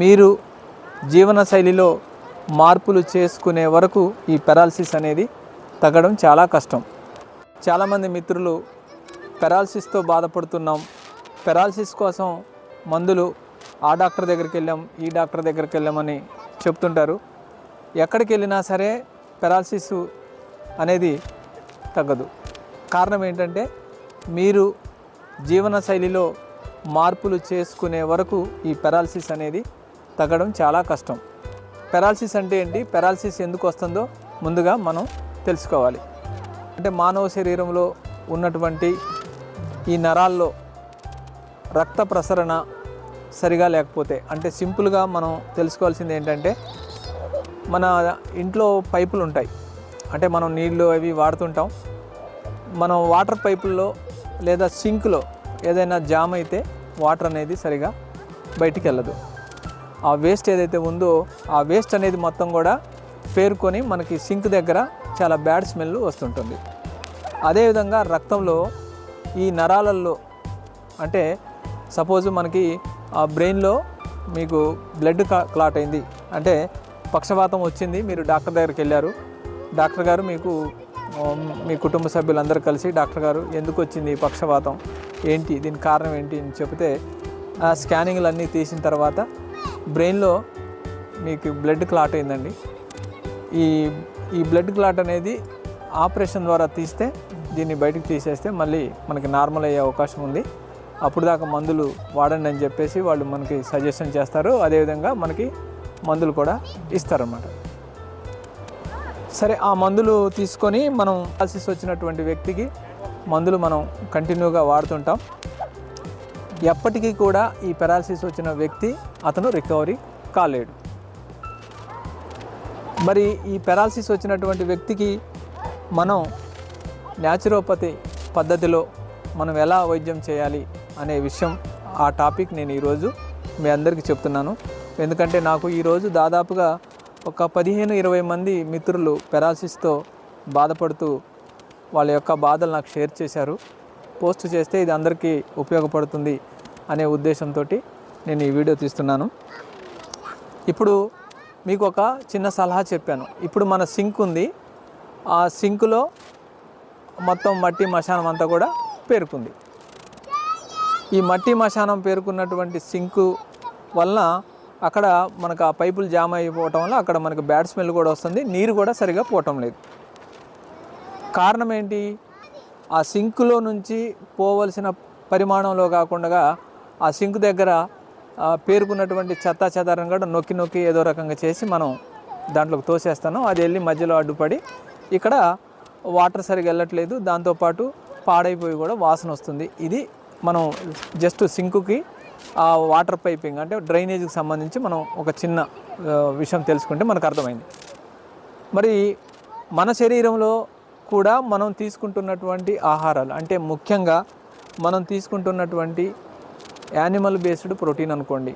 మీరు జీవనశైలిలో మార్పులు చేసుకునే వరకు ఈ పెరాలసిస్ అనేది తగ్గడం చాలా కష్టం. చాలామంది మిత్రులు పెరాలసిస్తో బాధపడుతున్నాం. పెరాలసిస్ కోసం మందులు ఆ డాక్టర్ దగ్గరికి వెళ్ళాం ఈ డాక్టర్ దగ్గరికి వెళ్ళామని చెప్తుంటారు. ఎక్కడికి వెళ్ళినా సరే పెరాలసిస్ అనేది తగ్గదు. కారణం ఏంటంటే మీరు జీవనశైలిలో మార్పులు చేసుకునే వరకు ఈ పెరాలసిస్ అనేది తగ్గడం చాలా కష్టం. పెరాలసిస్ అంటే ఏంటి? పెరాలసిస్ ఎందుకు వస్తుందో ముందుగా మనం తెలుసుకోవాలి. అంటే మానవ శరీరంలో ఉన్నటువంటి ఈ నరాల్లో రక్త ప్రసరణ సరిగా లేకపోతే అంటే సింపుల్గా మనం తెలుసుకోవాల్సింది ఏంటంటే మన ఇంట్లో పైపులు ఉంటాయి. అంటే మనం నీళ్ళు అవి వాడుతుంటాం. మనం వాటర్ పైపుల్లో లేదా సింక్లో ఏదైనా జామ్ అయితే వాటర్ అనేది సరిగా బయటికి వెళ్ళదు. ఆ వేస్ట్ ఏదైతే ఉందో ఆ వేస్ట్ అనేది మొత్తం కూడా పేరుకొని మనకి సింక్ దగ్గర చాలా బ్యాడ్ స్మెల్ వస్తుంటుంది. అదేవిధంగా రక్తంలో ఈ నరాలల్లో అంటే సపోజ్ మనకి ఆ బ్రెయిన్లో మీకు బ్లడ్ క్లాట్ అయింది. అంటే పక్షవాతం వచ్చింది మీరు డాక్టర్ దగ్గరికి వెళ్ళారు. డాక్టర్ గారు మీకు మీ కుటుంబ సభ్యులందరూ కలిసి డాక్టర్ గారు ఎందుకు వచ్చింది ఈ పక్షవాతం ఏంటి? దీని కారణం ఏంటి అని చెబితే ఆ స్కానింగ్లు అన్నీ తీసిన తర్వాత బ్రెయిన్లో మీకు బ్లడ్ క్లాట్ అయిందండి. ఈ ఈ బ్లడ్ క్లాట్ అనేది ఆపరేషన్ ద్వారా తీస్తే దీన్ని బయటకు తీసేస్తే మళ్ళీ మనకి నార్మల్ అయ్యే అవకాశం ఉంది. అప్పుడు దాకా మందులు వాడండి అని చెప్పేసి వాళ్ళు మనకి సజెషన్ చేస్తారు. అదేవిధంగా మనకి మందులు కూడా ఇస్తారన్నమాట. సరే ఆ మందులు తీసుకొని మనం కాల్సిస్ వచ్చినటువంటి వ్యక్తికి మందులు మనం కంటిన్యూగా వాడుతుంటాం. ఎప్పటికీ కూడా ఈ పెరాలసిస్ వచ్చిన వ్యక్తి అతను రికవరీ కాలేడు. మరి ఈ పెరాలసిస్ వచ్చినటువంటి వ్యక్తికి మనం న్యాచురోపతి పద్ధతిలో మనం ఎలా వైద్యం చేయాలి అనే విషయం ఆ టాపిక్ నేను ఈరోజు మీ అందరికీ చెప్తున్నాను. ఎందుకంటే నాకు ఈరోజు దాదాపుగా ఒక పదిహేను ఇరవై మంది మిత్రులు పెరాలసిస్తో బాధపడుతూ వాళ్ళ యొక్క బాధలు నాకు షేర్ చేశారు. పోస్ట్ చేస్తే ఇది అందరికీ ఉపయోగపడుతుంది. అనే ఉద్దేశంతో నేను ఈ వీడియో తీస్తున్నాను. ఇప్పుడు మీకు ఒక చిన్న సలహా చెప్పాను. ఇప్పుడు మన సింక్ ఉంది. ఆ సింకులో మొత్తం మట్టి మశానం అంతా కూడా పేరుకుంది. ఈ మట్టి మశానం పేరుకున్నటువంటి సింకు వలన అక్కడ మనకు ఆ పైపులు జామ్ అయిపోవటం వల్ల అక్కడ మనకు బ్యాడ్ స్మెల్ కూడా వస్తుంది. నీరు కూడా సరిగా పోవటం లేదు. కారణం ఏంటి? ఆ సింకులో నుంచి పోవలసిన పరిమాణంలో కాకుండా ఆ సింక్ దగ్గర పేరుకున్నటువంటి చెత్త చెదారం కూడా నొక్కి నొక్కి ఏదో రకంగా చేసి మనం దాంట్లోకి తోసేస్తాను. అది వెళ్ళి మధ్యలో అడ్డుపడి ఇక్కడ వాటర్ సరిగా వెళ్ళట్లేదు. దాంతోపాటు పాడైపోయి కూడా వాసన వస్తుంది. ఇది మనం జస్ట్ సింకుకి ఆ వాటర్ పైపింగ్ అంటే డ్రైనేజీకి సంబంధించి మనం ఒక చిన్న విషయం తెలుసుకుంటే మనకు అర్థమైంది. మరి మన శరీరంలో కూడా మనం తీసుకుంటున్నటువంటి ఆహారాలు అంటే ముఖ్యంగా మనం తీసుకుంటున్నటువంటి యానిమల్ బేస్డ్ ప్రోటీన్ అనుకోండి.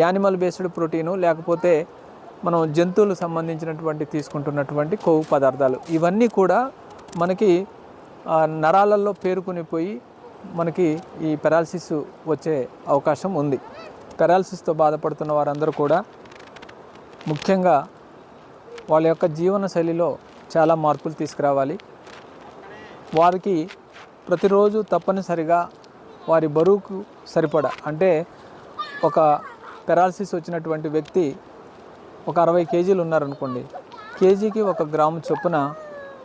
యానిమల్ బేస్డ్ ప్రోటీను లేకపోతే మనం జంతువులకు సంబంధించినటువంటి తీసుకుంటున్నటువంటి కొవ్వు పదార్థాలు ఇవన్నీ కూడా మనకి నరాలలో పేరుకుని పోయి మనకి ఈ పెరాలసిస్ వచ్చే అవకాశం ఉంది. పెరాలసిస్తో బాధపడుతున్న వారందరూ కూడా ముఖ్యంగా వాళ్ళ యొక్క జీవన శైలిలో చాలా మార్పులు తీసుకురావాలి. వారికి ప్రతిరోజు తప్పనిసరిగా వారి బరువుకు సరిపడా. అంటే ఒక పెరాలసిస్ వచ్చినటువంటి వ్యక్తి ఒక అరవై కేజీలు ఉన్నారనుకోండి కేజీకి ఒక గ్రాము చొప్పున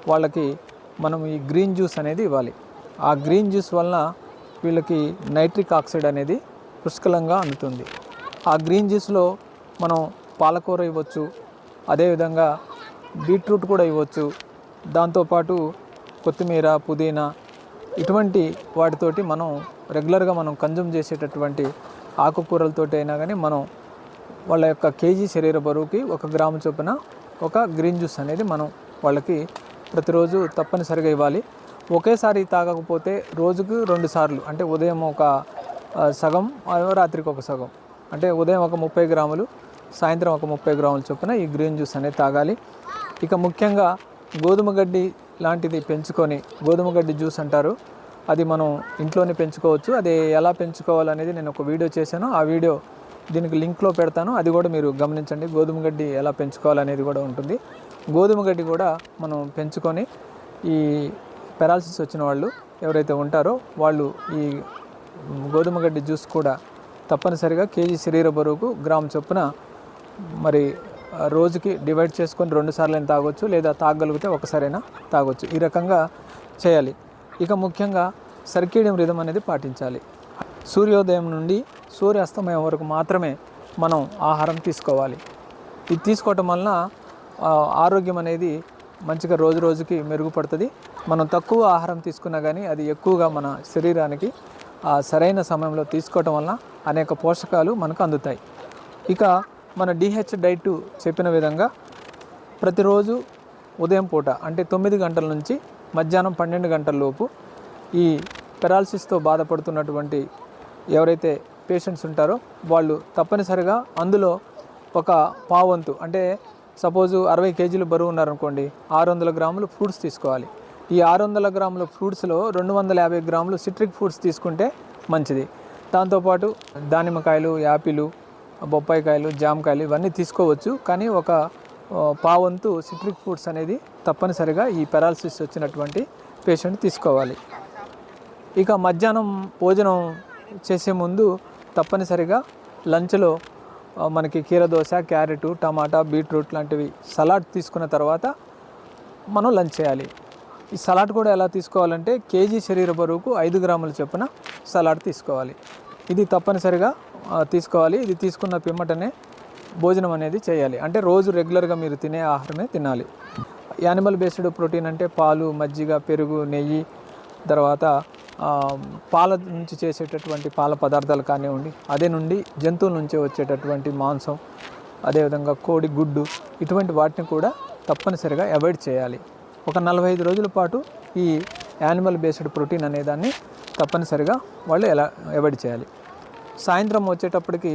వాళ్ళకి మనం ఈ గ్రీన్ జ్యూస్ అనేది ఇవ్వాలి. ఆ గ్రీన్ జ్యూస్ వలన వీళ్ళకి నైట్రిక్ ఆక్సైడ్ అనేది పుష్కలంగా అందుతుంది. ఆ గ్రీన్ జ్యూస్లో మనం పాలకూర ఇవ్వచ్చు అదేవిధంగా బీట్రూట్ కూడా ఇవ్వచ్చు. దాంతోపాటు కొత్తిమీర పుదీనా ఇటువంటి వాటితోటి మనం రెగ్యులర్గా మనం కన్జ్యూమ్ చేసేటటువంటి ఆకుకూరలతోటి అయినా కానీ మనం వాళ్ళ యొక్క కేజీ శరీర బరువుకి ఒక గ్రాము చొప్పున ఒక గ్రీన్ జ్యూస్ అనేది మనం వాళ్ళకి ప్రతిరోజు తప్పనిసరిగా ఇవ్వాలి. ఒకేసారి తాగకపోతే రోజుకు రెండు సార్లు అంటే ఉదయం ఒక సగం రాత్రికి ఒక సగం అంటే ఉదయం ఒక ముప్పై గ్రాములు సాయంత్రం ఒక ముప్పై గ్రాముల చొప్పున ఈ గ్రీన్ జ్యూస్ అనేది తాగాలి. ఇక ముఖ్యంగా గోధుమ గడ్డి లాంటిది పెంచుకొని గోధుమ గడ్డి జ్యూస్ అంటారు. అది మనం ఇంట్లోనే పెంచుకోవచ్చు. అది ఎలా పెంచుకోవాలనేది నేను ఒక వీడియో చేశాను. ఆ వీడియో దీనికి లింక్లో పెడతాను. అది కూడా మీరు గమనించండి. గోధుమ గడ్డి ఎలా పెంచుకోవాలనేది కూడా ఉంటుంది. గోధుమ గడ్డి కూడా మనం పెంచుకొని ఈ పెరాలసిస్ వచ్చిన వాళ్ళు ఎవరైతే ఉంటారో వాళ్ళు ఈ గోధుమ గడ్డి జ్యూస్ కూడా తప్పనిసరిగా కేజీ శరీర బరువుకు గ్రామ్ చొప్పున మరి రోజుకి డివైడ్ చేసుకొని రెండు సార్లు అయినా తాగొచ్చు లేదా తాగగలిగితే ఒకసారైనా తాగొచ్చు. ఈ రకంగా చేయాలి. ఇక ముఖ్యంగా సర్కేడియం రిధం అనేది పాటించాలి. సూర్యోదయం నుండి సూర్యాస్తమయం వరకు మాత్రమే మనం ఆహారం తీసుకోవాలి. ఇది తీసుకోవటం వలన ఆరోగ్యం అనేది మంచిగా రోజు రోజుకి మెరుగుపడుతుంది. మనం తక్కువ ఆహారం తీసుకున్నా కానీ అది ఎక్కువగా మన శరీరానికి సరైన సమయంలో తీసుకోవటం వలన అనేక పోషకాలు మనకు అందుతాయి. ఇక మన డిహెచ్ డైట్ చెప్పిన విధంగా ప్రతిరోజు ఉదయం పూట అంటే తొమ్మిది గంటల నుంచి మధ్యాహ్నం పన్నెండు గంటల లోపు ఈ పెరాలసిస్తో బాధపడుతున్నటువంటి ఎవరైతే పేషెంట్స్ ఉంటారో వాళ్ళు తప్పనిసరిగా అందులో ఒక పావంతు అంటే సపోజు అరవై కేజీలు బరువు ఉన్నారనుకోండి ఆరు వందల గ్రాములు ఫ్రూట్స్ తీసుకోవాలి. ఈ ఆరు వందల గ్రాముల ఫ్రూట్స్లో రెండు వందల యాభై గ్రాములు సిట్రిక్ ఫ్రూట్స్ తీసుకుంటే మంచిది. దాంతోపాటు దానిమ్మకాయలు యాపిల్ బొప్పాయికాయలు జామకాయలు ఇవన్నీ తీసుకోవచ్చు. కానీ ఒక పావంతు సిట్రిక్ ఫ్రూట్స్ అనేది తప్పనిసరిగా ఈ పెరాలసిస్ వచ్చినటువంటి పేషెంట్ తీసుకోవాలి. ఇక మధ్యాహ్నం భోజనం చేసే ముందు తప్పనిసరిగా లంచ్లో మనకి కీరదోశ క్యారెట్ టమాటా బీట్రూట్ లాంటివి సలాడ్ తీసుకున్న తర్వాత మనం లంచ్ చేయాలి. ఈ సలాడ్ కూడా ఎలా తీసుకోవాలంటే కేజీ శరీర బరువుకు ఐదు గ్రాముల చొప్పున సలాడ్ తీసుకోవాలి. ఇది తప్పనిసరిగా తీసుకోవాలి. ఇది తీసుకున్న పిమ్మటనే భోజనం అనేది చేయాలి. అంటే రోజు రెగ్యులర్గా మీరు తినే ఆహారమే తినాలి. యానిమల్ బేస్డ్ ప్రోటీన్ అంటే పాలు మజ్జిగ పెరుగు నెయ్యి తర్వాత పాల నుంచి చేసేటటువంటి పాల పదార్థాలు కానివ్వండి అదే నుండి జంతువుల నుంచి వచ్చేటటువంటి మాంసం అదేవిధంగా కోడి గుడ్డు ఇటువంటి వాటిని కూడా తప్పనిసరిగా అవాయిడ్ చేయాలి. ఒక నలభై ఐదు రోజుల పాటు ఈ యానిమల్ బేస్డ్ ప్రోటీన్ అనేదాన్ని తప్పనిసరిగా వాళ్ళు ఎలా అవాయిడ్ చేయాలి. సాయంత్రం వచ్చేటప్పటికి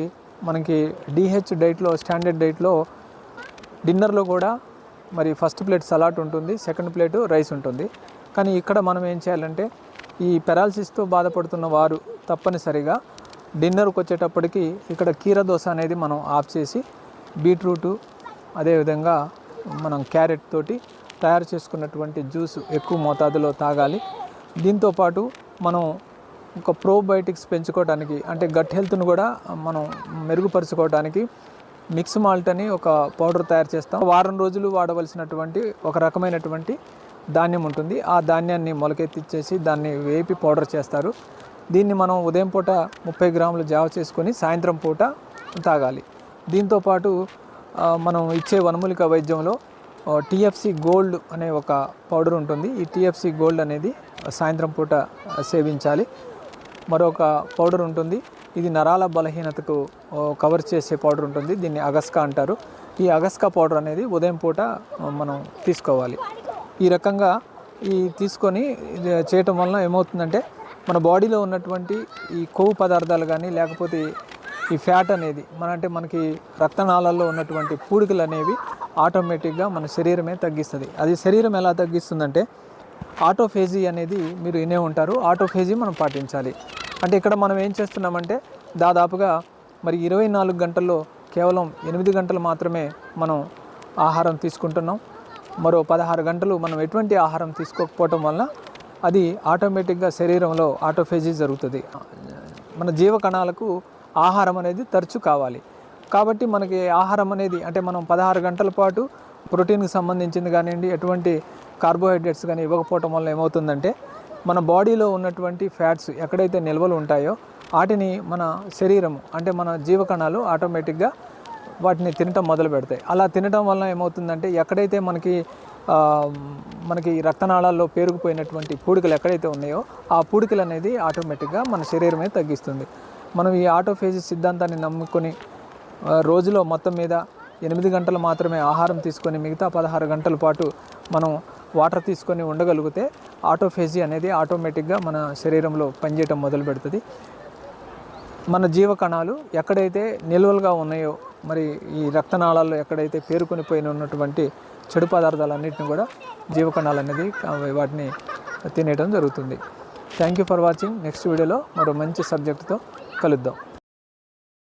మనకి డిహెచ్ డైట్లో స్టాండర్డ్ డైట్లో డిన్నర్లో కూడా మరి ఫస్ట్ ప్లేట్ సలాడ్ ఉంటుంది సెకండ్ ప్లేట్ రైస్ ఉంటుంది. కానీ ఇక్కడ మనం ఏం చేయాలంటే ఈ పెరాలసిస్తో బాధపడుతున్న వారు తప్పనిసరిగా డిన్నర్కి వచ్చేటప్పటికి ఇక్కడ కీర దోశ అనేది మనం ఆఫ్ చేసి బీట్రూటు అదేవిధంగా మనం క్యారెట్ తోటి తయారు చేసుకున్నటువంటి జ్యూస్ ఎక్కువ మోతాదులో తాగాలి. దీంతోపాటు మనం ఒక ప్రోబయోటిక్స్ పెంచుకోవడానికి అంటే గట్ హెల్త్ను కూడా మనం మెరుగుపరుచుకోవడానికి మిక్స్ మాల్ట్ అని ఒక పౌడర్ తయారు చేస్తాం. వారం రోజులు వాడవలసినటువంటి ఒక రకమైనటువంటి ధాన్యం ఉంటుంది. ఆ ధాన్యాన్ని మొలకెత్తిచ్చేసి దాన్ని వేపి పౌడర్ చేస్తారు. దీన్ని మనం ఉదయం పూట ముప్పై గ్రాములు జావ చేసుకొని సాయంత్రం పూట తాగాలి. దీంతోపాటు మనం ఇచ్చే వనమూలిక వైద్యంలో టిఎఫ్సి గోల్డ్ అనే ఒక పౌడర్ ఉంటుంది. ఈ టిఎఫ్సి గోల్డ్ అనేది సాయంత్రం పూట సేవించాలి. మరొక పౌడర్ ఉంటుంది. ఇది నరాల బలహీనతకు కవర్ చేసే పౌడర్ ఉంటుంది. దీన్ని అగస్కా అంటారు. ఈ అగస్కా పౌడర్ అనేది ఉదయం పూట మనం తీసుకోవాలి. ఈ రకంగా ఈ తీసుకొని చేయటం వలన ఏమవుతుందంటే మన బాడీలో ఉన్నటువంటి ఈ కొవ్వు పదార్థాలు కానీ లేకపోతే ఈ ఫ్యాట్ అనేది మన అంటే మనకి రక్తనాళాల్లో ఉన్నటువంటి పూడికలు అనేవి ఆటోమేటిక్గా మన శరీరమే తగ్గిస్తుంది. అది శరీరం ఎలా తగ్గిస్తుందంటే ఆటోఫేజీ అనేది మీరు వినే ఉంటారు. ఆటోఫేజీ మనం పాటించాలి. అంటే ఇక్కడ మనం ఏం చేస్తున్నామంటే దాదాపుగా మరి ఇరవై నాలుగు గంటల్లో కేవలం ఎనిమిది గంటలు మాత్రమే మనం ఆహారం తీసుకుంటున్నాం. మరో పదహారు గంటలు మనం ఎటువంటి ఆహారం తీసుకోకపోవటం వలన అది ఆటోమేటిక్గా శరీరంలో ఆటోఫేజీ జరుగుతుంది. మన జీవ కణాలకు ఆహారం అనేది తరచు కావాలి. కాబట్టి మనకి ఆహారం అనేది అంటే మనం పదహారు గంటల పాటు ప్రోటీన్కి సంబంధించింది కానివ్వండి ఎటువంటి కార్బోహైడ్రేట్స్ కానీ ఇవ్వకపోవటం వల్ల ఏమవుతుందంటే మన బాడీలో ఉన్నటువంటి ఫ్యాట్స్ ఎక్కడైతే నిల్వలు ఉంటాయో వాటిని మన శరీరం అంటే మన జీవకణాలు ఆటోమేటిక్గా వాటిని తినటం మొదలు పెడతాయి. అలా తినటం వల్ల ఏమవుతుందంటే ఎక్కడైతే మనకి మనకి రక్తనాళాల్లో పేరుకుపోయినటువంటి పూడికలు ఎక్కడైతే ఉన్నాయో ఆ పూడికలు అనేది ఆటోమేటిక్గా మన శరీరమే తగ్గిస్తుంది. మనం ఈ ఆటోఫేజీ సిద్ధాంతాన్ని నమ్ముకొని రోజులో మొత్తం మీద ఎనిమిది గంటలు మాత్రమే ఆహారం తీసుకొని మిగతా పదహారు గంటల పాటు మనం వాటర్ తీసుకొని ఉండగలిగితే ఆటోఫేజీ అనేది ఆటోమేటిక్గా మన శరీరంలో పనిచేయటం మొదలు పెడుతుంది. మన జీవకణాలు ఎక్కడైతే నిల్వలుగా ఉన్నాయో మరి ఈ రక్తనాళాల్లో ఎక్కడైతే పేరుకొని పోయిన ఉన్నటువంటి చెడు పదార్థాలన్నింటిని కూడా జీవకణాలు అనేది వాటిని తినేయడం జరుగుతుంది. Thank you for watching next వీడియోలో మరో మంచి సబ్జెక్టుతో కలుద్దాం.